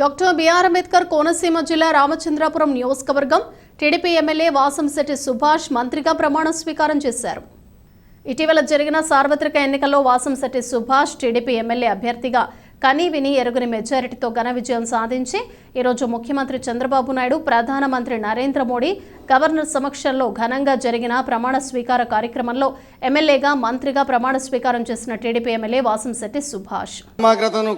Doctor BR Ambedkar Konaseema జిల్లా రామచంద్రాపురం నియోజకవర్గం TDP MLA Vasamsetti Subhash మంత్రిగా ప్రమాణ స్వీకారం చేశారు. ఇటీవల జరిగిన సార్వత్రిక ఎన్నికల్లో వాసంశెట్టి సుభాష్ టీడీపీ ఎమ్మెల్యే అభ్యర్థిగా కనీ విని ఎరుగుని మెజారిటీతో ఘన విజయం సాధించి ఈరోజు ముఖ్యమంత్రి చంద్రబాబు నాయుడు ప్రధానమంత్రి నరేంద్ర మోడీ గవర్నర్ సమక్షంలో ఘనంగా జరిగిన ప్రమాణ స్వీకార కార్యక్రమంలో ఎమ్మెల్యేగా మంత్రిగా ప్రమాణ స్వీకారం చేసిన టీడీపీ ఎమ్మెల్యే వాసంశెట్టి సుభాష్. సమగ్రతను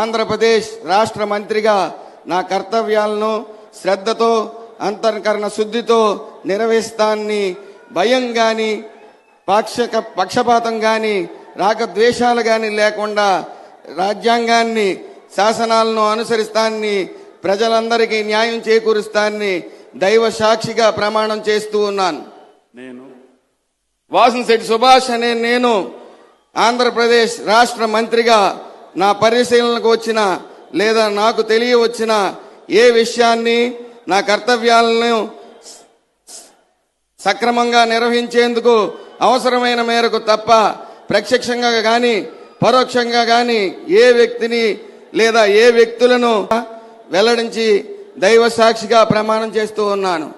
ఆంధ్రప్రదేశ్ రాష్ట్ర మంత్రిగా నా కర్తవ్యాలను శ్రద్ధతో అంతర్కరణ శుద్ధితో నిర్వహిస్తానని భయం గాని పాక్షక పక్షపాతం గాని రాగద్వేషాలు గాని లేకుండా రాజ్యాంగాన్ని శాసనాలను అనుసరిస్తానని ప్రజలందరికీ న్యాయం చేకూరుస్తానని దైవ సాక్షిగా ప్రమాణం చేస్తూ ఉన్నాను. నేను వాసంశెట్టి సుభాష్ అనే నేను ఆంధ్రప్రదేశ్ రాష్ట్ర మంత్రిగా నా పరిశీలనకు వచ్చిన లేదా నాకు తెలియవచ్చిన ఏ విషయాన్ని నా కర్తవ్యాలను సక్రమంగా నిర్వహించేందుకు అవసరమైన మేరకు తప్ప ప్రత్యక్షంగా కానీ పరోక్షంగా కానీ ఏ వ్యక్తిని లేదా ఏ వ్యక్తులను వెల్లడించి దైవ సాక్షిగా ప్రమాణం చేస్తూ ఉన్నాను.